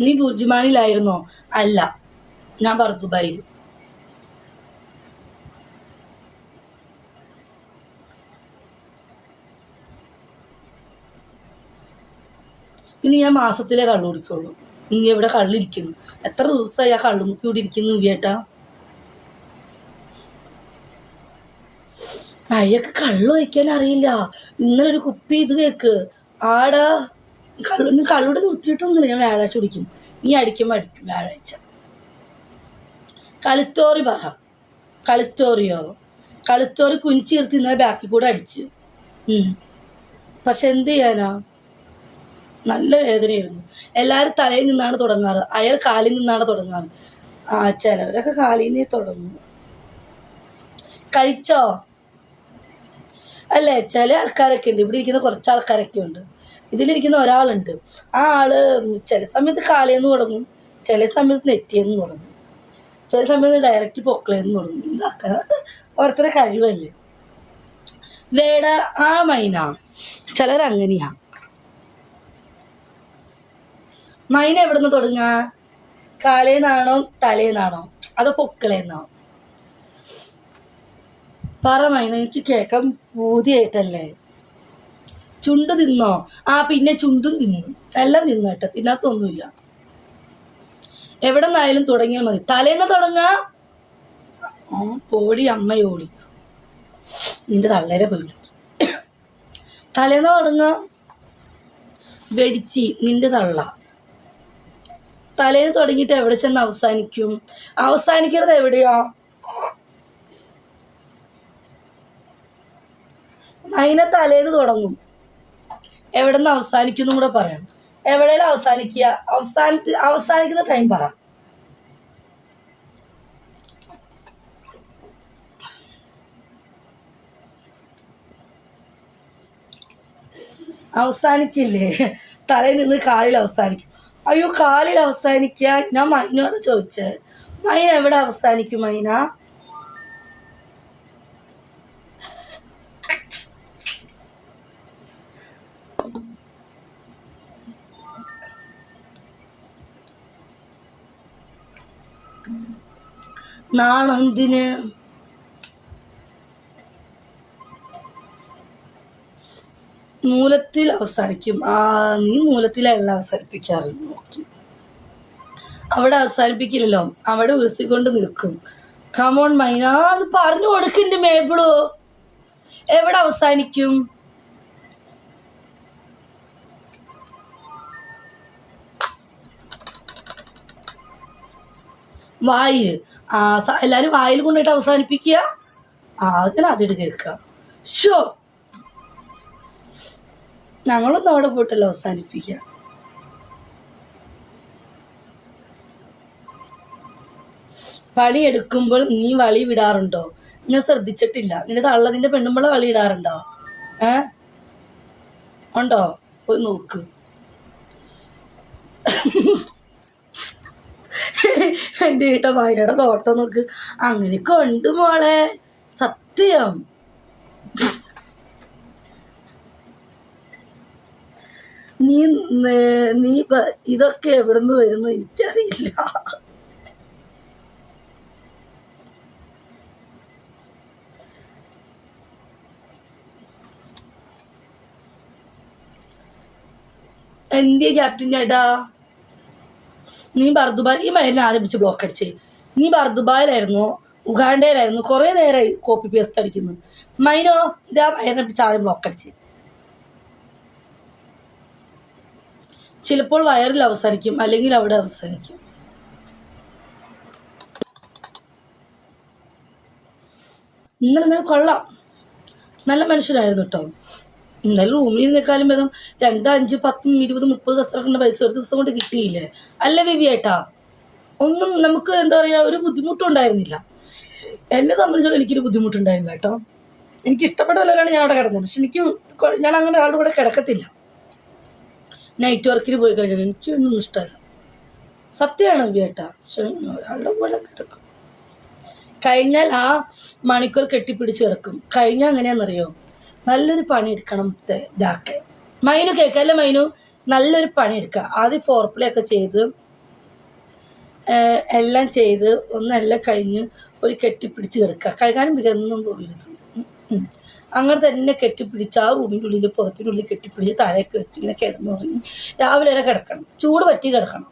നീ ബുർജുമാനിലായിരുന്നോ അല്ല. ഞാൻ പറഞ്ഞു ദുബായിൽ. ഇനി ഞാൻ മാസത്തിലേ കള്ളു കുടിക്കുള്ളൂ. ഇനി എവിടെ കള്ളിരിക്കുന്നു? എത്ര ദിവസമായി ആ കള്ളു ഇവിടെ ഇരിക്കുന്നു വിയേട്ടാ? അയ്യൊക്കെ കള്ളു വയ്ക്കാൻ അറിയില്ല. ഇന്നലെ ഒരു കുപ്പി ഇത് കേക്ക്. ആടാ. കള്ളു കള്ളൂടെ നിർത്തിയിട്ടൊന്നുമില്ല. ഞാൻ വ്യാഴാഴ്ച കുടിക്കും. നീ അടിക്കുമ്പോൾ അടിക്കും. വ്യാഴാഴ്ച. കളിസ്റ്റോറി പറ. കളിസ്റ്റോറിയോ കളിസ്റ്റോറി കളി സ്റ്റോറി കുനിച്ച് നിർത്തി ഇന്നലെ ബാക്കിൽ കൂടെ അടിച്ച്. പക്ഷെ എന്ത് ചെയ്യാനാ? നല്ല വേദനയായിരുന്നു. എല്ലാവരും തലയിൽ നിന്നാണ് തുടങ്ങാറ്. അയാൾ കാലിൽ നിന്നാണ് തുടങ്ങാറ്. ആ ചിലവരൊക്കെ കാലിൽ നിന്നേ തുടങ്ങും. കഴിച്ചോ? അല്ലേ? ചില ആൾക്കാരൊക്കെ ഉണ്ട്. ഇവിടെ ഇരിക്കുന്ന കുറച്ച് ആൾക്കാരൊക്കെ ഉണ്ട്. ഇതിലിരിക്കുന്ന ഒരാളുണ്ട്. ആ ആൾ ചില സമയത്ത് കാലേന്ന് തുടങ്ങും ചില സമയത്ത് നെറ്റിയെന്ന് തുടങ്ങും ചില സമയത്ത് ഡയറക്റ്റ് പൊക്കളേന്ന് തുടങ്ങും. ഇതൊക്കെ ഓരോരുത്തരുടെ കഴിവല്ലേ? വേട ആ മൈന ചിലരങ്ങനെയാ മൈന എവിടുന്ന് തുടങ്ങ? കാലേന്നാണോ തലേന്നാണോ? അതോ പൊക്കളേന്നാണോ പറ മൈന എനിക്ക് കേൾക്കാൻ പൂതിയായിട്ടല്ലേ? ചുണ്ട് തിന്നോ? ആ പിന്നെ ചുണ്ടും തിന്നു. എല്ലാം തിന്നു കേട്ടോ. തിന്നാത്തൊന്നുമില്ല. എവിടെ നിന്നായാലും തുടങ്ങിയാൽ മതി. തലേന്ന് തുടങ്ങാ. പോടി അമ്മയോടി നിന്റെ തള്ളേരെ പോയി തലേന്ന് തുടങ്ങാ. വെടിച്ചി നിന്റെ തള്ള. തലേന്ന് തുടങ്ങിയിട്ട് എവിടെ ചെന്ന് അവസാനിക്കും? അവസാനിക്കുന്നത് എവിടെയാ? അതിനെ തലേന്ന് തുടങ്ങും. എവിടെ നിന്ന് അവസാനിക്കും എന്നും കൂടെ പറയാം. എവിടെയാണ് അവസാനിക്കുക. അവസാനത്തി അവസാനിക്കുന്ന ടൈം പറ. അവസാനിക്കില്ലേ? തലയിൽ നിന്ന് കാലിൽ അവസാനിക്കും. അയ്യോ കാലിൽ അവസാനിക്കുക ഞാൻ മൈനോട് ചോദിച്ചത്. മൈന എവിടെ അവസാനിക്കും മൈന? നാണെന്തിന് മൂലത്തിൽ അവസാനിക്കും. ആ നീ മൂലത്തിലല്ല അവസാനിപ്പിക്കാറ്. നോക്കി. അവിടെ അവസാനിപ്പിക്കില്ലല്ലോ. അവിടെ ഉരസിക്കൊണ്ട് നിൽക്കും. കമോൺ മൈന പറഞ്ഞു കൊടുക്കിന്റെ മേബിളോ എവിടെ അവസാനിക്കും? വായിൽ എല്ലാരും വായിൽ കൊണ്ടിട്ട് അവസാനിപ്പിക്കുക. ആദ്യം അതിട്ട് കേൾക്കുക. ഷോ ഞങ്ങളൊന്നും അവിടെ പോയിട്ടല്ല അവസാനിപ്പിക്കുക. പണിയെടുക്കുമ്പോൾ നീ വളി വിടാറുണ്ടോ? ഞാൻ ശ്രദ്ധിച്ചിട്ടില്ല. നിന്റെ തള്ളതിന്റെ പെണ്ണുമ്പോൾ വളി ഇടാറുണ്ടോ? ഏ? ഉണ്ടോ? പോയി നോക്ക്. എന്റെ വീട്ട മൈനയുടെ തോട്ടം നോക്ക്. അങ്ങനെ ഉണ്ട് മോളെ. സത്യം. നീ നീ ഇതൊക്കെ എവിടുന്ന് വരുന്നു എനിക്കറിയില്ല. എന്തിയ ക്യാപ്റ്റൻ ചേട്ടാ? നീ ബർദുബായ് ഈ മരുന്ന് ആദ്യം പിടിച്ച് ബ്ലോക്ക് അടിച്ച്. നീ ബർദുബായിലായിരുന്നു ഉഗാണ്ടയിലായിരുന്നു കുറേ നേരമായി കോപ്പി പേസ്റ്റ് അടിക്കുന്നു മൈനോ ഇതാ മരുന്ന് പിടിച്ച് ആദ്യം ബ്ലോക്ക് അടിച്ച്. ചിലപ്പോൾ വയറിൽ അവസാനിക്കും അല്ലെങ്കിൽ അവിടെ അവസാനിക്കും. നിങ്ങൾ ഇന്നലെ കൊള്ളാം. നല്ല മനുഷ്യരായിരുന്നു കേട്ടോ ഇന്നലെ റൂമിൽ ഇരുന്നേക്കാളും വേഗം രണ്ട് അഞ്ച് പത്തും ഇരുപത് മുപ്പത് കസ്റ്റമറിന്റെ പൈസ ഒരു ദിവസം കൊണ്ട് കിട്ടിയില്ലേ? അല്ലേ വിവിയേട്ടാ ഒന്നും നമുക്ക് എന്താ പറയുക ഒരു ബുദ്ധിമുട്ടും ഉണ്ടായിരുന്നില്ല. എന്നെ സംബന്ധിച്ചോളം എനിക്കൊരു ബുദ്ധിമുട്ടുണ്ടായിരുന്നില്ല കേട്ടോ. എനിക്ക് ഇഷ്ടപ്പെട്ട വല്ലവരാണ് ഞാൻ അവിടെ കിടന്നത്. പക്ഷെ എനിക്ക് ഞാൻ അങ്ങനെ ആളുടെ കൂടെ കിടക്കത്തില്ല. നൈറ്റ് വർക്കിൽ പോയി കഴിഞ്ഞാൽ എനിക്കൊന്നും ഇഷ്ടമല്ല. സത്യമാണ് വിവേട്ടാ പക്ഷെ ഒരാളുടെ കൂടെ കിടക്കും. കഴിഞ്ഞാൽ ആ മണിക്കൂർ കെട്ടിപ്പിടിച്ച് കിടക്കും. കഴിഞ്ഞാൽ അങ്ങനെയാണെന്നറിയോ നല്ലൊരു പണി എടുക്കണം ഇതാക്കെ. മൈനു കേൾക്കല്ലേ മൈനു? നല്ലൊരു പണി എടുക്കുക ആദ്യം ഫോർപ്ലേ ഒക്കെ ചെയ്ത് എല്ലാം ചെയ്ത് ഒന്നെല്ലാം കഴിഞ്ഞ് ഒരു കെട്ടിപ്പിടിച്ച് കിടക്കുക കഴുകാനും പിടിക്കാനൊന്നും പോകരുത്. അങ്ങനെ തന്നെ കെട്ടിപ്പിടിച്ച് ആ റൂമിന്റെ ഉള്ളിൽ പുതപ്പിന്റെ ഉള്ളിൽ കെട്ടിപ്പിടിച്ച് തലയൊക്കെ വെച്ച് ഇങ്ങനെ കിടന്നുറങ്ങി രാവിലെ വരെ കിടക്കണം. ചൂട് പറ്റി കിടക്കണം.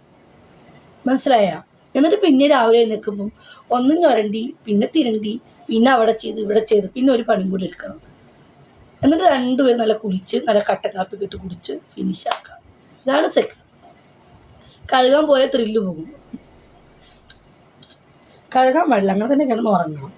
മനസ്സിലായ? എന്നിട്ട് പിന്നെ രാവിലെ നിൽക്കുമ്പം ഒന്നും ഞൊരണ്ടി പിന്നെ തിരണ്ടി പിന്നെ അവിടെ ചെയ്ത് ഇവിടെ ചെയ്ത് പിന്നെ ഒരു പണിയും കൂടി എടുക്കണം. എന്നിട്ട് രണ്ടുപേരും നല്ല കുളിച്ച് നല്ല കട്ട കാപ്പി ഇട്ട് കുടിച്ച് ഫിനിഷ് ആക്കാം. ഇതാണ് സെക്സ് കഴുകാൻ പോയ ത്രില്ല് പോകും. കഴുകാൻ പാടില്ല അങ്ങനെ തന്നെ കിടന്ന് ഉറങ്ങണം.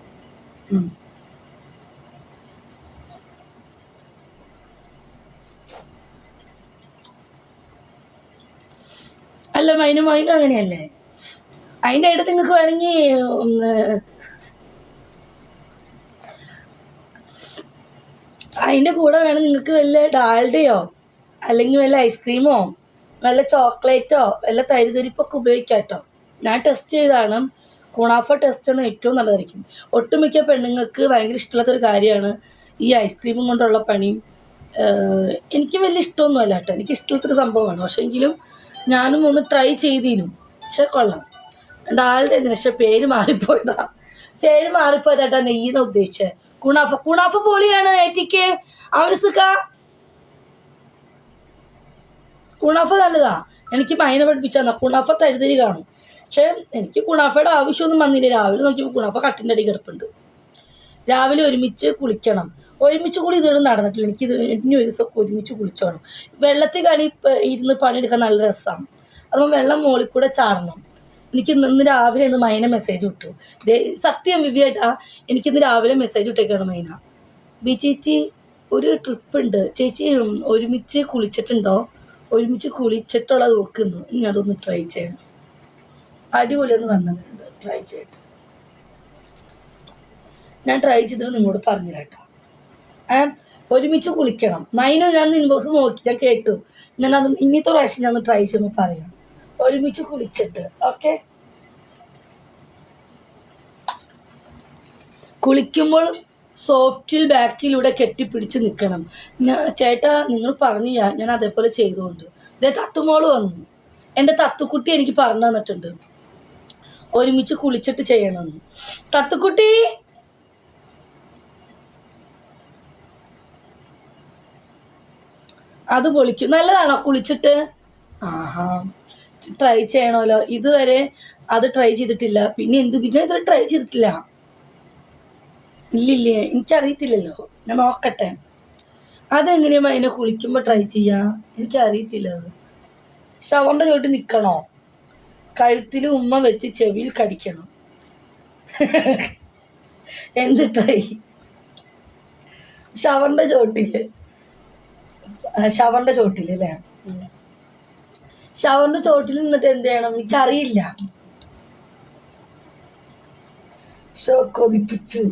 അല്ല മൈനും മൈനും അങ്ങനെയല്ലേ? അതിന്റെ ഇടത്ത് നിങ്ങൾക്ക് വേണമെങ്കിൽ അതിന്റെ കൂടെ വേണം നിങ്ങൾക്ക് വല്ല ഡാൽഡയോ അല്ലെങ്കിൽ വല്ല ഐസ്ക്രീമോ വല്ല ചോക്ലേറ്റോ വല്ല തരിതരിപ്പൊക്കെ ഉപയോഗിക്കാം കേട്ടോ ഞാൻ ടെസ്റ്റ് ചെയ്താണ്. കുണാഫ ടെസ്റ്റാണ് ഏറ്റവും നല്ലതായിരിക്കും. ഒട്ടുമിക്ക പെണ്ണുങ്ങൾക്ക് ഭയങ്കര ഇഷ്ടമില്ലാത്തൊരു കാര്യമാണ് ഈ ഐസ്ക്രീമും കൊണ്ടുള്ള പണിയും എനിക്ക് വലിയ ഇഷ്ടമൊന്നുമല്ല കേട്ടോ. എനിക്ക് ഇഷ്ടമില്ലാത്തൊരു സംഭവമാണ്. പക്ഷേ എങ്കിലും ഞാനും ഒന്ന് ട്രൈ ചെയ്തിരുന്നു. പക്ഷെ കൊള്ളാം. ഡാൽഡ പക്ഷെ പേര് മാറിപ്പോയതാ. പേര് മാറിപ്പോയതാട്ടാ നെയ്യെന്നാണ് ഉദ്ദേശിച്ചത് കുണാഫ കുണാഫ പൊളിയാണ് കുണാഫ നല്ലതാ. എനിക്ക് മൈന പഠിപ്പിച്ചാ കുണാഫ തരുതരി കാണും. പക്ഷെ എനിക്ക് കുണാഫയുടെ ആവശ്യമൊന്നും വന്നില്ല. രാവിലെ നോക്കിയപ്പോൾ കുണാഫ കട്ടിന്റെ അടി കിടപ്പുണ്ട്. രാവിലെ ഒരുമിച്ച് കുളിക്കണം. ഒരുമിച്ച് കൂടി ഇതൊന്നും നടന്നിട്ടില്ല. എനിക്ക് ഇത് ഇനി ഒരു ദിവസം ഒരുമിച്ച് കുളിച്ചോണം. വെള്ളത്തിൽ ഇപ്പ- ഇരുന്ന് പണിയെടുക്കാൻ നല്ല രസമാണ് അതുമ്പോൾ വെള്ളം മുകളിൽ കൂടെ ചാടണം. എനിക്ക് ഇന്ന് രാവിലെ ഇന്ന് മൈന മെസ്സേജ് വിട്ടു. സത്യം വിവിയേട്ടാ എനിക്കിന്ന് രാവിലെ മെസ്സേജ് വിട്ടേക്കാണ് മൈന. ബി ചേച്ചി ഒരു ട്രിപ്പ് ഉണ്ട്. ചേച്ചി ഒരുമിച്ച് കുളിച്ചിട്ടുണ്ടോ? ഒരുമിച്ച് കുളിച്ചിട്ടുള്ളത് നോക്കുന്നു ഇനി അതൊന്ന് ട്രൈ ചെയ്യണം അടിപൊളി അടിപൊളിയെന്ന് പറഞ്ഞിട്ടുണ്ട് ട്രൈ ചെയ്യട്ടെ ഞാൻ ട്രൈ ചെയ്തിട്ട് നിങ്ങളോട് പറഞ്ഞു കേട്ടോ. ഏ ഒരുമിച്ച് കുളിക്കണം. മൈന ഞാൻ ഇൻബോക്സ് നോക്കി ഞാൻ കേട്ടു. ഞാൻ അത് ഇന്നത്തെ പ്രാവശ്യം ഞാൻ ട്രൈ ചെയ്യുമ്പോൾ പറയാം. ഒരുമിച്ച് കുളിച്ചിട്ട് ഓക്കെ കുളിക്കുമ്പോൾ സോഫ്റ്റിൽ ബാക്കിലൂടെ കെട്ടിപ്പിടിച്ച് നിൽക്കണം. ഞാൻ ചേട്ടാ നിങ്ങൾ പറഞ്ഞു ഞാൻ ഞാൻ അതേപോലെ ചെയ്തുകൊണ്ട്. ഇതേ തത്തുമോൾ വന്നു. എന്റെ തത്തുക്കുട്ടി എനിക്ക് പറഞ്ഞു തന്നിട്ടുണ്ട്. ഒരുമിച്ച് കുളിച്ചിട്ട് ചെയ്യണമെന്ന്. തത്തുക്കുട്ടി! അത് പൊളിക്കും. നല്ലതാണോ കുളിച്ചിട്ട്? ആഹാ. ട്രൈ ചെയ്യണമല്ലോ. ഇതുവരെ അത് ട്രൈ ചെയ്തിട്ടില്ല. പിന്നെ എന്ത്? പിന്നെ ഇതുവരെ ട്രൈ ചെയ്തിട്ടില്ല. ഇല്ലില്ലേ. എനിക്കറിയത്തില്ലല്ലോ. ഞാൻ നോക്കട്ടെ. അതെങ്ങനെയാ അതിനെ കുളിക്കുമ്പോൾ ട്രൈ ചെയ്യാ? എനിക്കറിയത്തില്ല അത്. ഷവറിന്റെ ചോട്ട് നിൽക്കണോ കഴുത്തിൽ ഉമ്മ വെച്ച് ചെവിയിൽ കടിക്കണം. എന്ത് ട്രൈ ഷവറിന്റെ ചോട്ടിൽ. ഷവറിന്റെ ചോട്ടിൽ അല്ലേ? ഷവറിന്റെ ചോട്ടിൽ നിന്നിട്ട് എന്ത് ചെയ്യണം? എനിക്കറിയില്ല. ഷോ കൊതിപ്പിച്ചു.